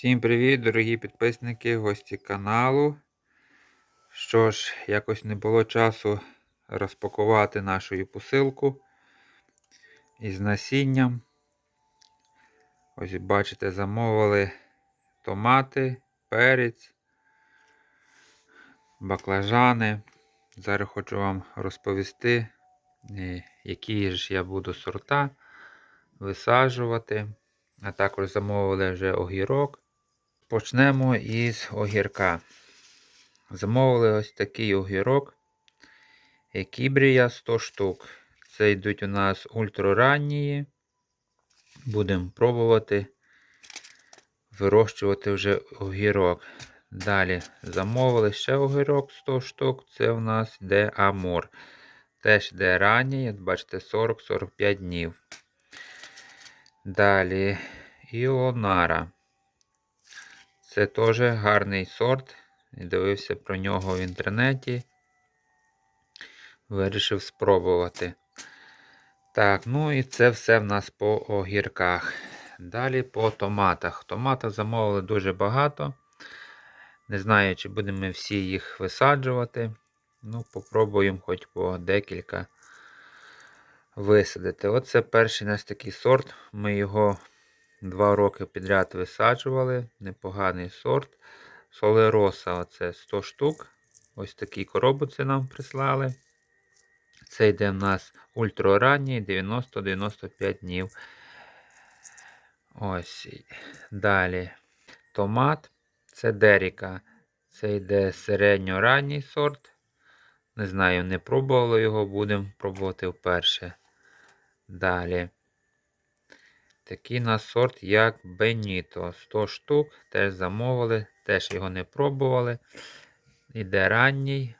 Всім привіт, дорогі підписники, гості каналу. Що ж, якось не було часу розпакувати нашу посилку із насінням. Ось бачите, замовили томати, перець, баклажани. Зараз хочу вам розповісти, е, які ж я буду сорта висаджувати. А також замовили вже огірок. Почнемо із огірка. Замовили ось такий огірок. Екібрія 100 штук. Це йдуть у нас ультраранні. Будемо пробувати вирощувати вже огірок. Далі замовили ще огірок 100 штук. Це у нас йде Амур. Теж йде ранній, бачите, 40-45 днів. Далі Іонара. Це теж гарний сорт. Дивився про нього в інтернеті. Вирішив спробувати. Так, ну і це все в нас по огірках. Далі по томатах. Томата замовили дуже багато. Не знаю, чи будемо всі їх висаджувати. Ну, попробуємо хоч по декілька висадити. Оце перший у нас такий сорт. Ми його Два роки підряд висаджували. Непоганий сорт. Солероса оце 100 штук. Ось такі коробці нам прислали. Це йде в нас ультраранній 90-95 днів. Ось. Далі. Томат. Це Деріка. Це йде середньоранній сорт. Не знаю, не пробували його, будемо пробувати вперше. Далі. Такий на сорт, як Беніто. 100 штук. Теж замовили, теж його не пробували. Іде ранній.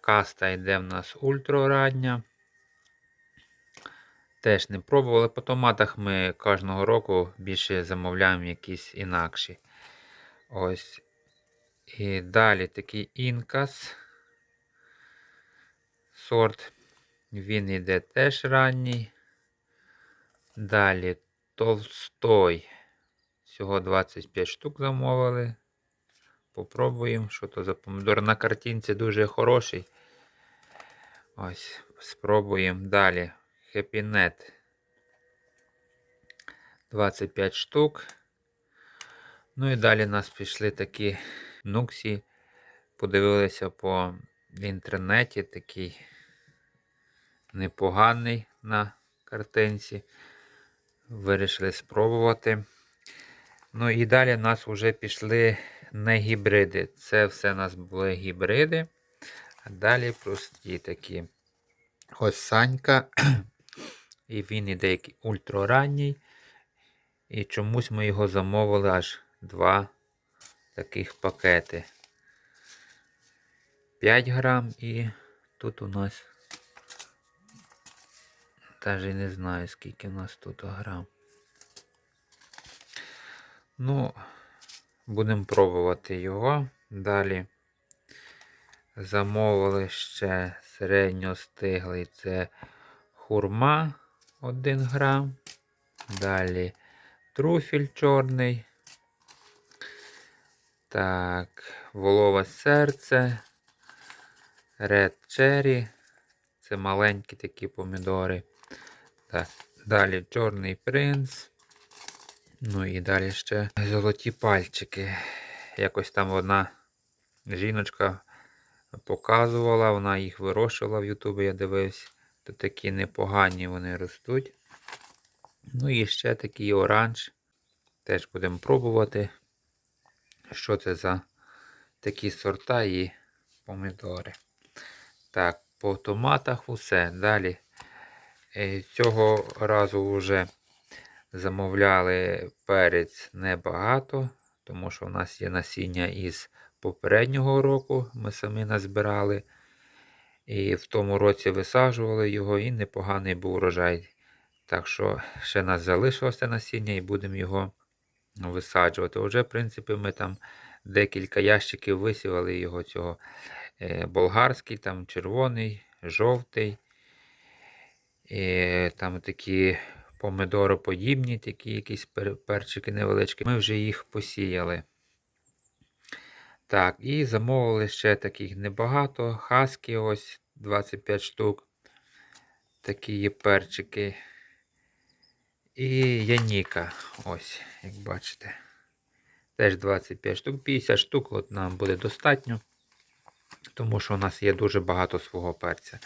Каста йде в нас ультрарання. Теж не пробували. По томатах ми кожного року більше замовляємо якісь інакші. Ось. І далі такий інкас. Сорт. Він йде теж ранній. Далі Толстой. Всього 25 штук замовили. Попробуємо, що то за помідор. На картинці дуже хороший. Ось, спробуємо далі. Хепінет. 25 штук. Ну і далі нас пішли такі нуксі. Подивилися по інтернеті такий непоганий на картинці. Вирішили спробувати. Ну і далі в нас вже пішли не гібриди. Це все у нас були гібриди. А далі прості такі. Ось Санька. І він іде як ультраранній. І чомусь ми його замовили аж два таких пакети. 5 грам і тут у нас Навіть не знаю, скільки у нас тут грам. Ну, будемо пробувати його. Далі замовили ще середньостиглий це хурма 1 грам. Далі труфіль чорний. Так, волове серце. Red Cherry. Це маленькі такі помідори. Так, Далі Чорний принц. Ну і далі ще золоті пальчики. Якось там одна жіночка показувала, вона їх вирощувала в Ютубі, я дивився. То такі непогані вони ростуть. Ну і ще такий оранж. Теж будемо пробувати, що це за такі сорта і помідори. Так, по томатах усе. Далі цього разу вже замовляли перець небагато, тому що у нас є насіння із попереднього року, ми самі назбирали. І в тому році висаджували його і непоганий був урожай. Так що ще нас залишилося насіння і будемо його висаджувати. Вже, в принципі, ми там декілька ящиків висівали його цього е, болгарський, там червоний, жовтий. І там такі помидороподібні, такі якісь перчики невеличкі. Ми вже їх посіяли. Так, і замовили ще таких небагато. Хаски ось 25 штук. Такі є перчики. І Яніка, ось, як бачите. Теж 25 штук, 50 штук от нам буде достатньо. Тому що у нас є дуже багато свого перця.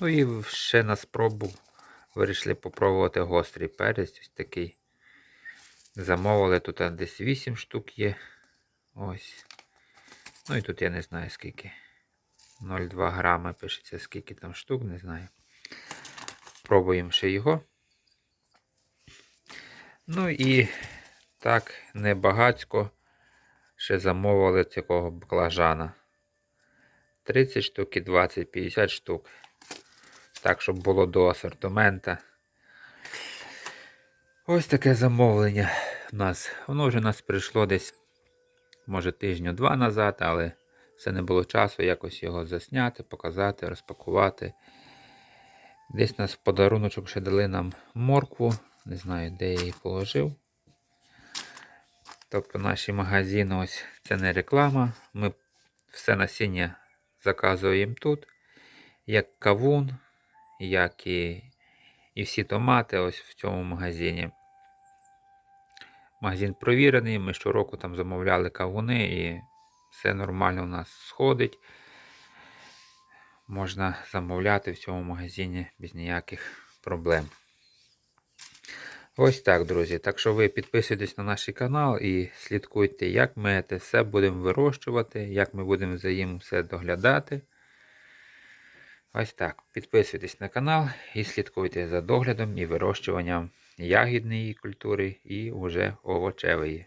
Ну і ще на спробу вирішили попробувати гострий перець. Ось такий. Замовили тут десь 8 штук є. Ось. Ну і тут я не знаю скільки. 0,2 грами пишеться, скільки там штук, не знаю. Пробуємо ще його. Ну і так, небагацько ще замовили такого баклажана. 30 штук і 20, 50 штук. Так, щоб було до асортимента. Ось таке замовлення у нас. Воно вже нас прийшло десь, може, тижню два назад, але все не було часу якось його засняти, показати, розпакувати. Десь нас в подаруночок ще дали нам моркву. Не знаю, де я її положив. Тобто наші магазини, ось це не реклама. Ми все насіння заказуємо тут. Як кавун, як і, і всі томати ось в цьому магазині. Магазин провірений, ми щороку там замовляли кавуни і все нормально у нас сходить. Можна замовляти в цьому магазині без ніяких проблем. Ось так, друзі. Так що ви підписуйтесь на наш канал і слідкуйте, як ми це все будемо вирощувати, як ми будемо за їм все доглядати. Ось так. Підписуйтесь на канал і слідкуйте за доглядом і вирощуванням ягідної культури і уже овочевої.